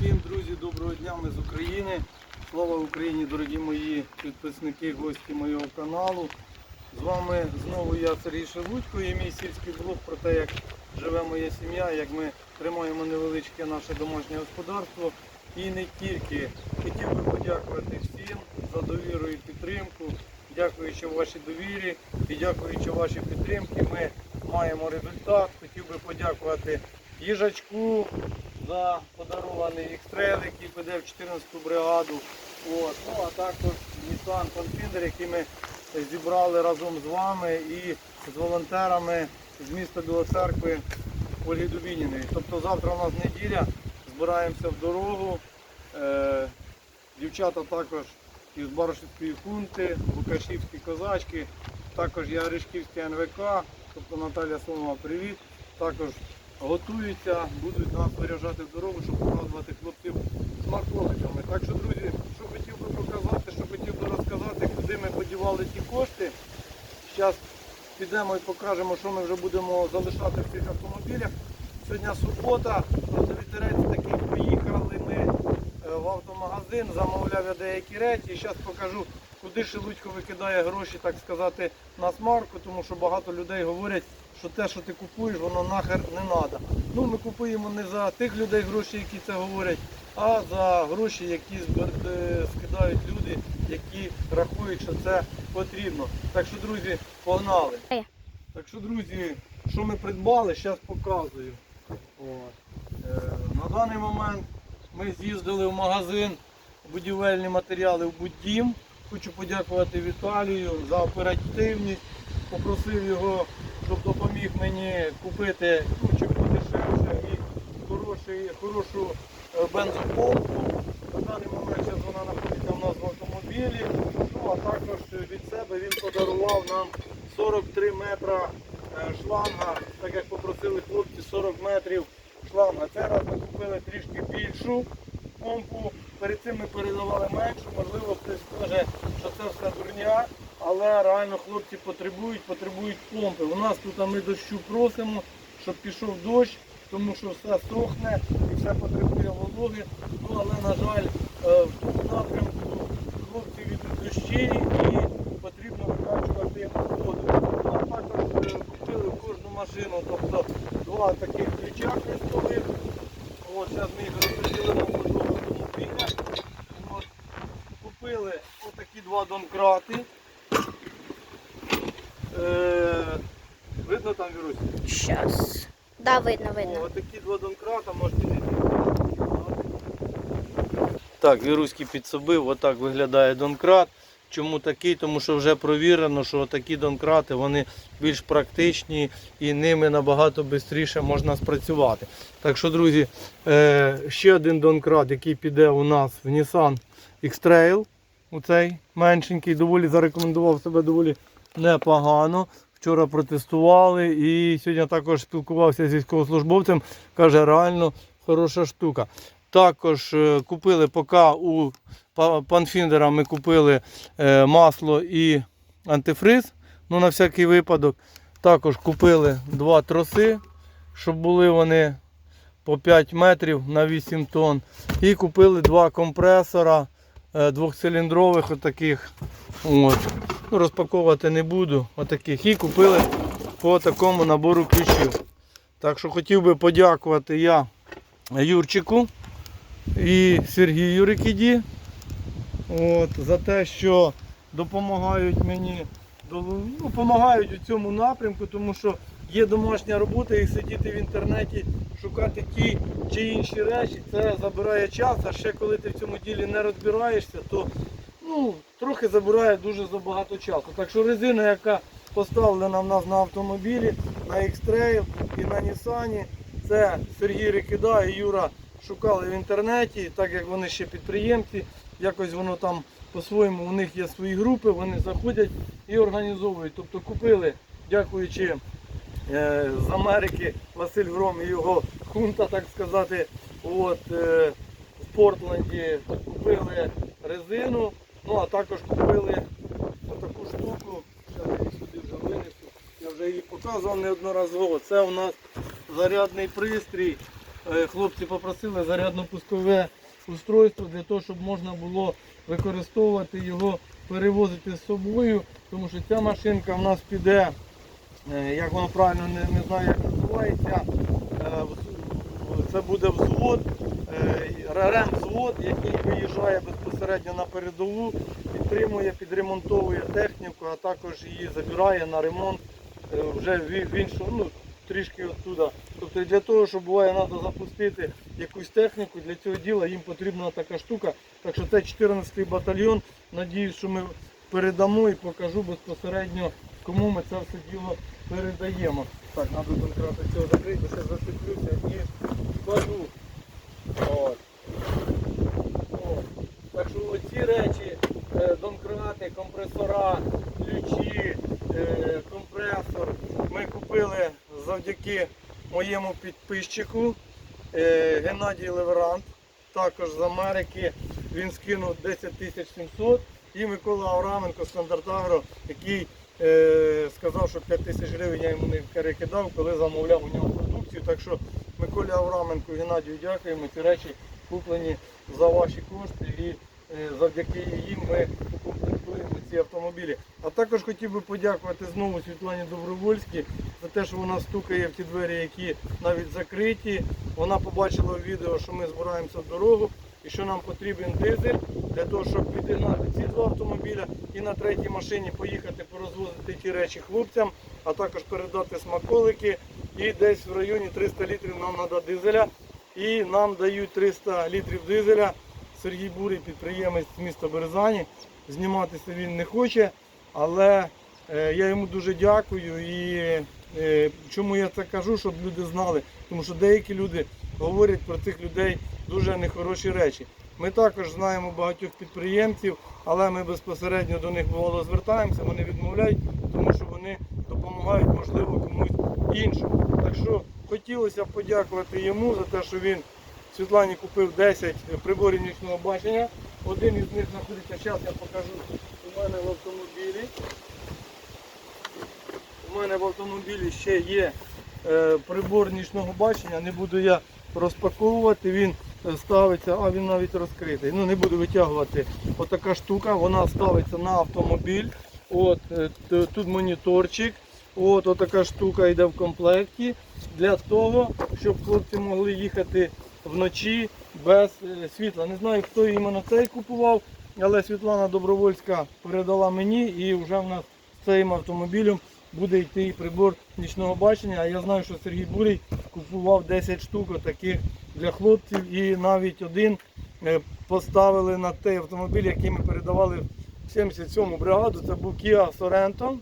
Всім друзі, доброго дня, ми з України. Слава Україні, дорогі мої підписники, гості моєго каналу. З вами знову я Сергій Шелудько і мій сільський блог про те, як живе моя сім'я, як ми тримаємо невеличке наше домашнє господарство. І не тільки хотів би подякувати всім за довіру і підтримку. Дякуючи вашій довірі і дякуючи вашій підтримці, ми маємо результат. Хотів би подякувати їжачку за подарований екстрел, який піде в 14-ту бригаду. От. Ну, а також Nissan Pathfinder, який ми зібрали разом з вами і з волонтерами з міста Білоцеркви Ольги Дубініної. Тобто завтра у нас неділя, збираємося в дорогу. Е, дівчата також із Баришівської хунти, Букашівські козачки, також я Ришківський НВК, тобто Наталя Сомова, привіт. Також готуються, будуть нас виряджати в дорогу, щоб порадувати хлопців смаколиками. Так що, друзі, що хотів би показати, що хотів би розказати, куди ми подівали ті кошти. Зараз підемо і покажемо, що ми вже будемо залишати в цих автомобілях. Сьогодні субота, просто такий поїхали ми е, в автомагазин, замовляв я деякі речі. Зараз покажу, куди Шелудько викидає гроші, так сказати, на смарку, тому що багато людей говорять, що те, що ти купуєш, воно нахер не треба. Ну, ми купуємо не за тих людей гроші, які це говорять, а за гроші, які е, скидають люди, які рахують, що це потрібно. Так що, друзі, погнали. Так що, друзі, що ми придбали, зараз показую. Е, на даний момент ми з'їздили в магазин будівельні матеріали в Буддім. Хочу подякувати Віталію за оперативність. Попросив його, щоб допоміг мені купити ну, чи подешевше і хороший, хорошу е, бензопомпу. На даний момент зараз вона знаходиться в нас в автомобілі. Ну а також від себе він подарував нам 43 метра е, шланга, так як попросили хлопці 40 метрів шланга. Раз ми купили трішки більшу помпу. Перед цим ми передавали менше, Можливо, хтось скаже, що це все дурня, але реально хлопці потребують, потребують помпи. У нас тут ми дощу просимо, щоб пішов дощ, тому що все сохне і все потребує вологи. Ну але на жаль, е, в тому напрямку хлопці від дощі і потрібно викачувати воду. Ну, а також е, купили в кожну машину, тобто два таких ключа хрестових. От, зараз ми їх розподілимо по два автомобіля. От, купили отакі два донкрати. Е, видно там вірусь? Щас. Да, видно, видно. Отакі два донкрата можете не Так, віруський підсобив, отак виглядає донкрат. Чому такий? Тому що вже провірено, що такі донкрати вони більш практичні і ними набагато швидше можна спрацювати. Так що, друзі, е, ще один донкрат, який піде у нас в Nissan X-Trail. Оцей меншенький, доволі зарекомендував себе доволі непогано. Вчора протестували і сьогодні також спілкувався з військовослужбовцем. Каже, реально хороша штука. Також е, купили поки у Па- Панфіндера ми купили е, масло і антифриз, ну на всякий випадок. Також купили два троси, щоб були вони по 5 метрів на 8 тонн. І купили два компресора е, двохциліндрових отаких. От. Ну, розпаковувати не буду. Отаких. І купили по такому набору ключів. Так що хотів би подякувати я Юрчику і Сергію Рикіді от, за те, що допомагають мені ну, допомагають у цьому напрямку, тому що є домашня робота і сидіти в інтернеті, шукати ті чи інші речі, це забирає час, а ще коли ти в цьому ділі не розбираєшся, то ну, трохи забирає дуже забагато часу. Так що резина, яка поставлена в нас на автомобілі, на X-Trail і на Nissan, це Сергій Рикида і Юра шукали в інтернеті, так як вони ще підприємці, якось воно там по-своєму, у них є свої групи, вони заходять і організовують. Тобто купили, дякуючи е, з Америки Василь Гром і його хунта, так сказати, от, е, в Портленді купили резину, ну а також купили таку штуку, я її сюди вже винесу, я вже її показував неодноразово. Це у нас зарядний пристрій е, хлопці попросили зарядно-пускове устройство для того, щоб можна було використовувати його, перевозити з собою, тому що ця машинка в нас піде, е, як воно правильно не, не знаю, як називається. Це буде взвод, е, РРМ-взвод, який виїжджає безпосередньо на передову, підтримує, підремонтовує техніку, а також її забирає на ремонт е, вже в іншу, ну, трішки оттуда. Тобто для того, щоб буває, треба запустити якусь техніку, для цього діла їм потрібна така штука. Так що це 14-й батальйон. Надіюсь, що ми передамо і покажу безпосередньо, кому ми це все діло передаємо. Так, треба конкретно цього закрити, ще зацеплюся і скажу. От. От. Так що оці речі, е, донкрати, компресора, ключі, е, компресор ми купили завдяки моєму підписчику е, Геннадій Леверант, також з Америки. Він скинув 10 тисяч 700 і Микола Авраменко Стандартагро, який е, сказав, що 5 тисяч гривень я йому не перекидав, коли замовляв у нього продукцію. Так що Миколі Авраменко і Геннадію дякуємо. Ці речі куплені за ваші кошти і е, завдяки їм ми ці автомобілі. А також хотів би подякувати знову Світлані Добровольській за те, що вона стукає в ті двері, які навіть закриті. Вона побачила в відео, що ми збираємося в дорогу і що нам потрібен дизель для того, щоб підігнати ці два автомобіля і на третій машині поїхати порозвозити ті речі хлопцям, а також передати смаколики. І десь в районі 300 літрів нам треба дизеля. І нам дають 300 літрів дизеля. Сергій Бурий, підприємець міста Березані. Зніматися він не хоче, але е, я йому дуже дякую. І е, чому я це кажу, щоб люди знали, тому що деякі люди говорять про цих людей дуже нехороші речі. Ми також знаємо багатьох підприємців, але ми безпосередньо до них бувало звертаємося, вони відмовляють, тому що вони допомагають, можливо, комусь іншому. Так що хотілося б подякувати йому за те, що він Світлані купив 10 приборів нічного бачення. Один із них знаходиться, зараз я покажу у мене в автомобілі. У мене в автомобілі ще є е, прибор нічного бачення, не буду я розпаковувати, він е, ставиться, а він навіть розкритий. Ну не буду витягувати. Отака штука, вона ставиться на автомобіль. От, е, тут моніторчик. От, отака штука йде в комплекті для того, щоб хлопці могли їхати вночі без е, світла. Не знаю, хто іменно цей купував, але Світлана Добровольська передала мені і вже в нас цим автомобілем буде йти прибор нічного бачення. А я знаю, що Сергій Бурій купував 10 штук таких для хлопців і навіть один е, поставили на той автомобіль, який ми передавали в 77-му бригаду. Це був Kia Sorento.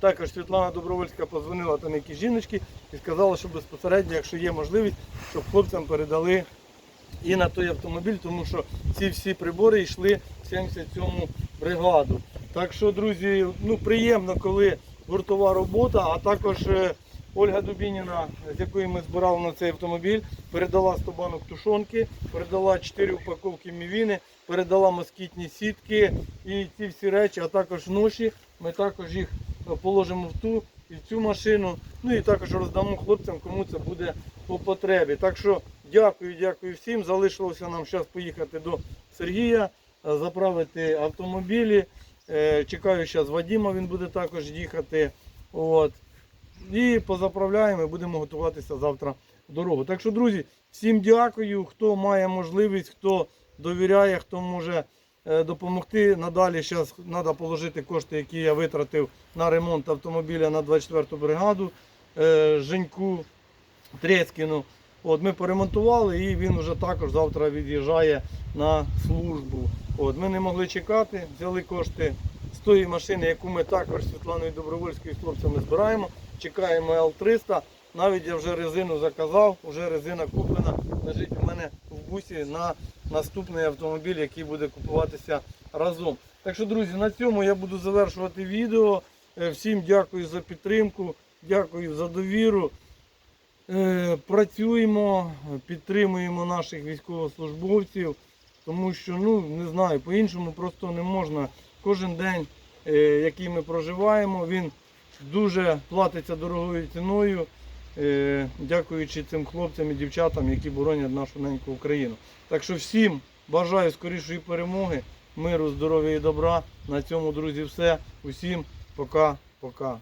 Також Світлана Добровольська позвонила там якісь жіночки і сказала, що безпосередньо, якщо є можливість, щоб хлопцям передали і на той автомобіль, тому що ці всі прибори йшли в 77-му бригаду. Так що, друзі, ну приємно, коли гуртова робота, а також е, Ольга Дубініна, з якою ми збирали на цей автомобіль, передала 100 банок тушонки, передала 4 упаковки мівіни, передала москітні сітки і ці всі речі, а також ноші. Ми також їх е, положимо в ту і в цю машину. Ну і також роздамо хлопцям, кому це буде по потребі. Так що дякую, дякую всім. Залишилося нам зараз поїхати до Сергія, е, заправити автомобілі. Е, Чекаю зараз Вадима, він буде також їхати. От. І позаправляємо і будемо готуватися завтра в дорогу. Так що, друзі, всім дякую, хто має можливість, хто довіряє, хто може е, допомогти. Надалі зараз треба положити кошти, які я витратив на ремонт автомобіля на 24-ту бригаду е, Женьку Трецькіну. От ми поремонтували і він вже також завтра від'їжджає на службу. От ми не могли чекати, взяли кошти з тої машини, яку ми також Світланою Добровольською з хлопцями збираємо. Чекаємо Л-300. Навіть я вже резину заказав, вже резина куплена, лежить у мене в бусі на наступний автомобіль, який буде купуватися разом. Так що, друзі, на цьому я буду завершувати відео. Е, Всім дякую за підтримку, дякую за довіру. Е, Працюємо, підтримуємо наших військовослужбовців, тому що ну не знаю, по-іншому просто не можна. Кожен день, е, який ми проживаємо, він дуже платиться дорогою ціною. е, дякуючи цим хлопцям і дівчатам, які боронять нашу неньку Україну. Так що всім бажаю скорішої перемоги, миру, здоров'я і добра. На цьому, друзі, все. Усім пока-пока.